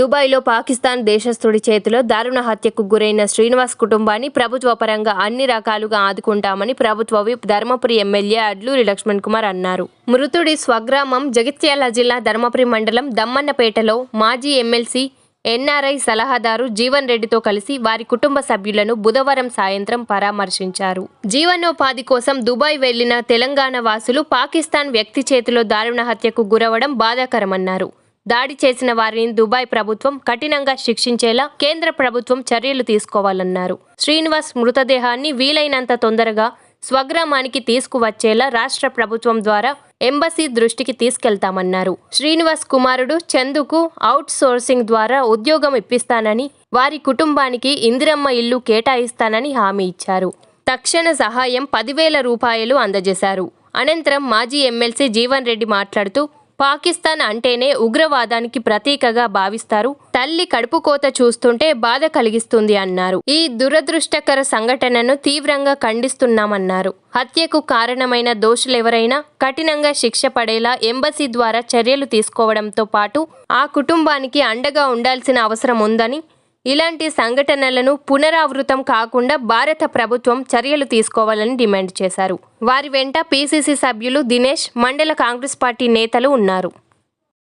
దుబాయ్లో పాకిస్తాన్ దేశస్థుడి చేతిలో దారుణ హత్యకు గురైన శ్రీనివాస్ కుటుంబాన్ని ప్రభుత్వ పరంగా అన్ని రకాలుగా ఆదుకుంటామని ప్రభుత్వ విప్ ధర్మపురి ఎమ్మెల్యే అడ్లూరి లక్ష్మణ్ కుమార్ అన్నారు. మృతుడి స్వగ్రామం జగిత్యాల జిల్లా ధర్మపురి మండలం దమ్మన్నపేటలో మాజీ ఎమ్మెల్సీ ఎన్ఆర్ఐ సలహాదారు జీవన్ రెడ్డితో కలిసి వారి కుటుంబ సభ్యులను బుధవారం సాయంత్రం పరామర్శించారు. జీవనోపాధి కోసం దుబాయ్ వెళ్ళిన తెలంగాణ వాసులు పాకిస్తాన్ వ్యక్తి చేతిలో దారుణ హత్యకు గురవడం బాధాకరమన్నారు. దాడి చేసిన వారిని దుబాయ్ ప్రభుత్వం కఠినంగా శిక్షించేలా కేంద్ర ప్రభుత్వం చర్యలు తీసుకోవాలన్నారు. శ్రీనివాస్ మృతదేహాన్ని వీలైనంత తొందరగా స్వగ్రామానికి తీసుకువచ్చేలా రాష్ట్ర ప్రభుత్వం ద్వారా ఎంబసీ దృష్టికి తీసుకెళ్తామన్నారు. శ్రీనివాస్ కుమారుడు చందుకు అవుట్ సోర్సింగ్ ద్వారా ఉద్యోగం ఇప్పిస్తానని వారి కుటుంబానికి ఇందిరమ్మ ఇల్లు కేటాయిస్తానని హామీ ఇచ్చారు. తక్షణ సహాయం పదివేల రూపాయలు అందజేశారు. అనంతరం మాజీ ఎమ్మెల్సీ జీవన్ రెడ్డి మాట్లాడుతూ పాకిస్తాన్ అంటేనే ఉగ్రవాదానికి ప్రతీకగా భావిస్తారు. తల్లి కడుపు కోత చూస్తుంటే బాధ కలిగిస్తుంది అన్నారు. ఈ దురదృష్టకర సంఘటనను తీవ్రంగా ఖండిస్తున్నామన్నారు. హత్యకు కారణమైన దోషులెవరైనా కఠినంగా శిక్ష పడేలా ఎంబసీ ద్వారా చర్యలు తీసుకోవడంతో పాటు ఆ కుటుంబానికి అండగా ఉండాల్సిన అవసరం ఉందని ఇలాంటి సంఘటనలను పునరావృతం కాకుండా భారత ప్రభుత్వం చర్యలు తీసుకోవాలని డిమాండ్ చేశారు. వారి వెంట పీసీసీ సభ్యులు దినేష్ మండల కాంగ్రెస్ పార్టీ నేతలు ఉన్నారు.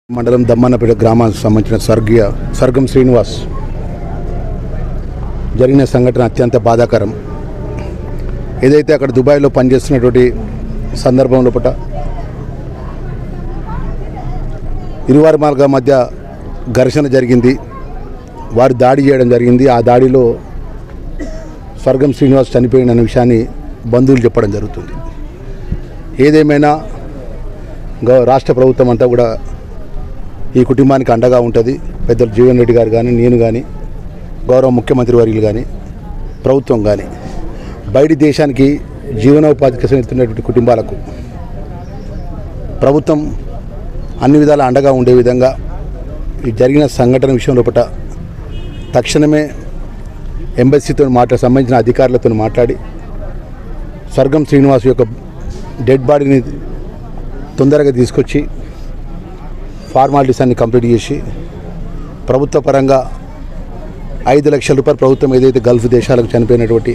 మండలం దమ్మన్నపేట గ్రామానికి సంబంధించిన స్వర్గీయ స్వర్గం శ్రీనివాస్ జరిగిన సంఘటన అత్యంత బాధాకరం. ఏదైతే అక్కడ దుబాయ్లో పనిచేస్తున్నటువంటి సందర్భంలో పట ఇరువారి మార్గాల మధ్య ఘర్షణ జరిగింది. వారు దాడి చేయడం జరిగింది. ఆ దాడిలో స్వర్గం శ్రీనివాస్ చనిపోయిన విషయాన్ని బంధువులు చెప్పడం జరుగుతుంది. ఏదేమైనా గౌ రాష్ట్ర ప్రభుత్వం అంతా కూడా ఈ కుటుంబానికి అండగా ఉంటుంది. పెద్దలు జీవన్ రెడ్డి గారు కానీ నేను కానీ గౌరవ ముఖ్యమంత్రి వర్యులు కానీ ప్రభుత్వం కానీ బయటి దేశానికి జీవనోపాధి కోసం ఎత్తున్నటువంటి కుటుంబాలకు ప్రభుత్వం అన్ని విధాల అండగా ఉండే విధంగా ఈ జరిగిన సంఘటన విషయంలో పట్ల తక్షణమే ఎంబసీతో మాట్లా సంబంధించిన అధికారులతో మాట్లాడి స్వర్గం శ్రీనివాస్ యొక్క డెడ్ బాడీని తొందరగా తీసుకొచ్చి ఫార్మాలిటీస్ అన్ని కంప్లీట్ చేసి ప్రభుత్వ పరంగా ఐదు లక్షల రూపాయలు ప్రభుత్వం ఏదైతే గల్ఫ్ దేశాలకు చనిపోయినటువంటి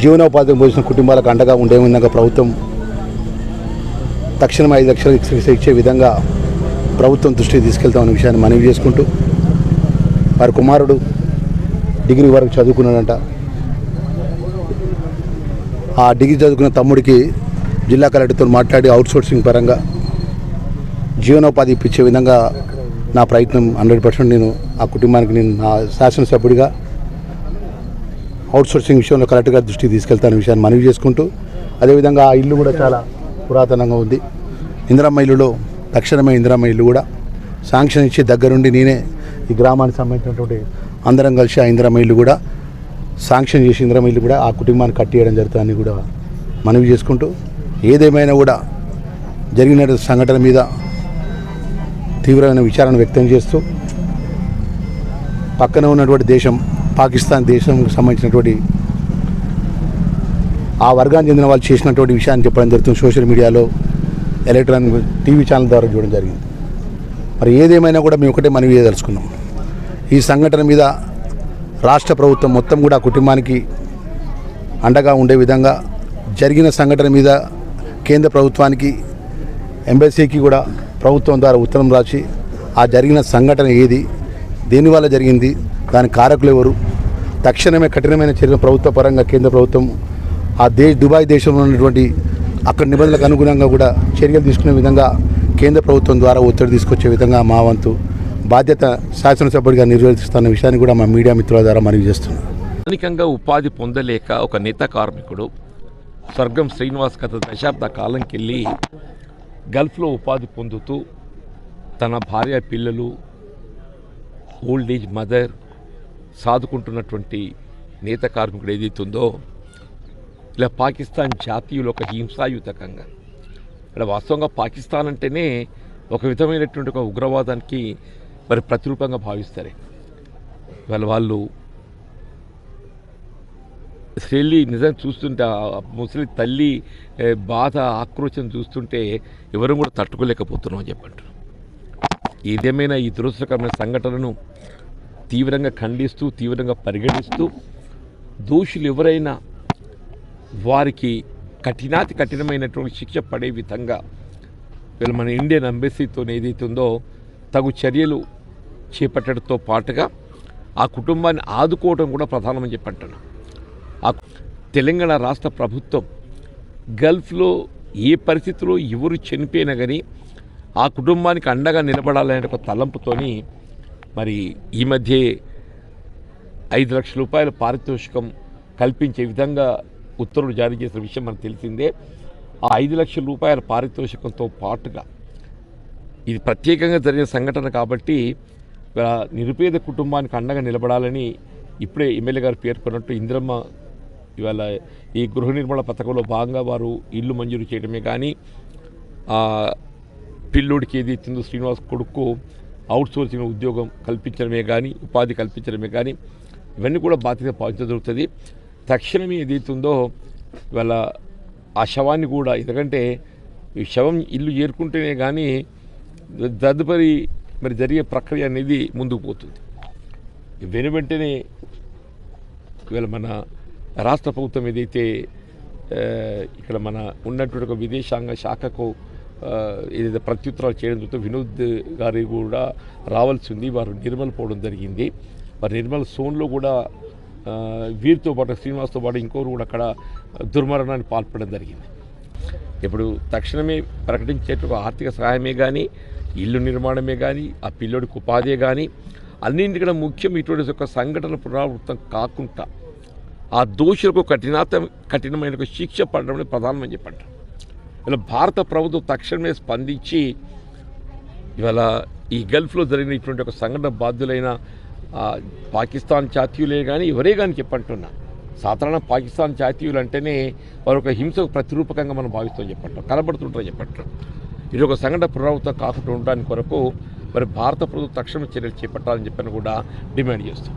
జీవనోపాధి పోసిన కుటుంబాలకు అండగా ఉండే విధంగా ప్రభుత్వం తక్షణం ఐదు లక్షలు ఇచ్చే విధంగా ప్రభుత్వం దృష్టికి తీసుకెళ్తామనే విషయాన్ని మనవి చేసుకుంటూ వారి కుమారుడు డిగ్రీ వరకు చదువుకున్నాడంట. ఆ డిగ్రీ చదువుకున్న తమ్ముడికి జిల్లా కలెక్టర్తో మాట్లాడి అవుట్సోర్సింగ్ పరంగా జీవనోపాధి ఇప్పించే విధంగా నా ప్రయత్నం హండ్రెడ్ పర్సెంట్ నేను ఆ కుటుంబానికి నేను నా శాసనసభ్యుడిగా అవుట్సోర్సింగ్ విషయంలో కరెక్ట్గా దృష్టికి తీసుకెళ్తాను విషయాన్ని మనవి చేసుకుంటూ అదేవిధంగా ఆ ఇల్లు కూడా చాలా పురాతనంగా ఉంది. ఇందిరమ్మ ఇల్లులో తక్షణమే ఇందిరమ్మ ఇల్లు కూడా శాంక్షన్ ఇచ్చి దగ్గరుండి నేనే ఈ గ్రామానికి సంబంధించినటువంటి అందరం కలిసి ఆ ఇందిరమ్మ ఇల్లు కూడా శాంక్షన్ చేసి ఇందిరమ్మ ఇల్లు కూడా ఆ కుటుంబాన్ని కట్టేయడం జరుగుతుందని కూడా మనవి చేసుకుంటూ ఏదేమైనా కూడా జరిగిన సంఘటన మీద తీవ్రమైన విచారణ వ్యక్తం చేస్తూ పక్కన ఉన్నటువంటి దేశం పాకిస్తాన్ దేశంకి సంబంధించినటువంటి ఆ వర్గానికి చెందిన వాళ్ళు చేసినటువంటి విషయాన్ని చెప్పడం జరుగుతుంది. సోషల్ మీడియాలో ఎలక్ట్రానిక్ టీవీ ఛానల్ ద్వారా చూడడం జరిగింది. మరి ఏదేమైనా కూడా మేము ఒకటే మనవి చేయదలుచుకున్నాం. ఈ సంఘటన మీద రాష్ట్ర ప్రభుత్వం మొత్తం కూడా కుటుంబానికి అండగా ఉండే విధంగా జరిగిన సంఘటన మీద కేంద్ర ప్రభుత్వానికి ఎంబసీకి కూడా ప్రభుత్వం ద్వారా ఉత్తరం రాసి ఆ జరిగిన సంఘటన ఏది దేనివల్ల జరిగింది దాని కారకులు ఎవరు తక్షణమే కఠినమైన చర్యలు ప్రభుత్వ పరంగా కేంద్ర ప్రభుత్వం ఆ దే దుబాయ్ దేశంలో ఉన్నటువంటి అక్కడ నిబంధనలకు అనుగుణంగా కూడా చర్యలు తీసుకునే విధంగా కేంద్ర ప్రభుత్వం ద్వారా ఒత్తిడి తీసుకొచ్చే విధంగా మా వంతు బాధ్యత శాసనసభ్యుడిగా నిర్వర్తిస్తున్న విషయాన్ని కూడా మా మీడియా మిత్రుల ద్వారా మనవి చేస్తున్నాం. స్థానికంగా ఉపాధి పొందలేక ఒక నేత కార్మికుడు స్వర్గం శ్రీనివాస్ గత దశాబ్ద కాలంకెళ్ళి గల్ఫ్లో ఉపాధి పొందుతూ తన భార్య పిల్లలు ఓల్డ్ ఏజ్ మదర్ సాదుకుంటున్నటువంటి నేత కార్మికుడు ఏదైతుందో ఇలా పాకిస్తాన్ జాతీయులు ఒక హింసాయుతకంగా. ఇలా వాస్తవంగా పాకిస్తాన్ అంటేనే ఒక విధమైనటువంటి ఒక ఉగ్రవాదానికి మరి ప్రతిరూపంగా భావిస్తారు. వాళ్ళ వాళ్ళు వెళ్ళి నిజం చూస్తుంటే ముసలి తల్లి బాధ ఆక్రోశం చూస్తుంటే ఎవరు కూడా తట్టుకోలేకపోతున్నాం అని చెప్పంటారు. ఏదేమైనా ఈ దురదృష్టకరమైన సంఘటనను తీవ్రంగా ఖండిస్తూ తీవ్రంగా పరిగణిస్తూ దోషులు ఎవరైనా వారికి కఠినాతి కఠినమైనటువంటి శిక్ష పడే విధంగా వీళ్ళు మన ఇండియన్ అంబెసీతో ఏదైతే ఉందో తగు చర్యలు చేపట్టడంతో పాటుగా ఆ కుటుంబాన్ని ఆదుకోవడం కూడా ప్రధానమని చెప్పి ఆ తెలంగాణ రాష్ట్ర ప్రభుత్వం గల్ఫ్లో ఏ పరిస్థితిలో ఎవరు చనిపోయినా కానీ ఆ కుటుంబానికి అండగా నిలబడాలనే ఒక తలంపుతోని మరి ఈ మధ్య ఐదు లక్షల రూపాయల పారితోషికం కల్పించే విధంగా ఉత్తర్వులు జారీ చేసిన విషయం మనకు తెలిసిందే. ఆ ఐదు లక్షల రూపాయల పారితోషికంతో పాటుగా ఇది ప్రత్యేకంగా జరిగిన సంఘటన కాబట్టి నిరుపేద కుటుంబానికి అండగా నిలబడాలని ఇప్పుడే ఎమ్మెల్యే గారు పేర్కొన్నట్టు ఇందిరమ్మ ఇవాళ ఈ గృహ నిర్మాణ పథకంలో భాగంగా వారు ఇల్లు మంజూరు చేయడమే కానీ పిల్లోడికి ఏది ఇచ్చిందో శ్రీనివాస్ కొడుకు అవుట్ సోర్సింగ్ ఉద్యోగం కల్పించడమే కానీ ఉపాధి కల్పించడమే కానీ ఇవన్నీ కూడా బాధ్యత పాటించడం జరుగుతుంది. తక్షణమే ఏదైతుందో ఇవాళ ఆ శవాన్ని కూడా ఎందుకంటే ఈ శవం ఇల్లు చేరుకుంటేనే కానీ తదుపరి మరి జరిగే ప్రక్రియ అనేది ముందుకు పోతుంది. వెను వెంటనే ఇవాళ మన రాష్ట్ర ప్రభుత్వం ఏదైతే ఇక్కడ మన ఉన్నటువంటి ఒక విదేశాంగ శాఖకు ఏదైతే ప్రత్యుత్తరాలు చేయడం జరుగుతుందో వినోద్ గారి కూడా రావాల్సి ఉంది. వారు నిర్మల్ పోవడం జరిగింది. వారు నిర్మల్ సోన్లో కూడా వీరితో పాటు శ్రీనివాస్తో పాటు ఇంకోరు కూడా అక్కడ దుర్మరణానికి పాల్పడడం జరిగింది. ఇప్పుడు తక్షణమే ప్రకటించేట ఆర్థిక సహాయమే కానీ ఇల్లు నిర్మాణమే కానీ ఆ పిల్లోడికి ఉపాధే కానీ అన్నింటికన్నా ముఖ్యం ఇటువంటి ఒక సంఘటన పునరావృతం కాకుండా ఆ దోషులకు కఠినాత కఠినమైన ఒక శిక్ష పడడం అనేది ప్రధానమని చెప్పండి. ఇలా భారత ప్రభుత్వం తక్షణమే స్పందించి ఇవాళ ఈ గల్ఫ్లో జరిగిన ఇటువంటి ఒక సంఘటన బాధ్యులైన పాకిస్తాన్ జాతీయులే కానీ ఎవరే కానీ చెప్పంటున్నా. సాధారణ పాకిస్తాన్ జాతీయులు అంటేనే వారు ఒక హింసకు ప్రతిరూపకంగా మనం భావిస్తాం చెప్పంటాం కనబడుతుంటారు చెప్పంటాం ఇది ఒక సంఘటన పునరావృతం కాకుండా ఉండడానికి కొరకు మరి భారత ప్రభుత్వం తక్షణ చర్యలు చేపట్టాలని చెప్పని కూడా డిమాండ్ చేస్తాం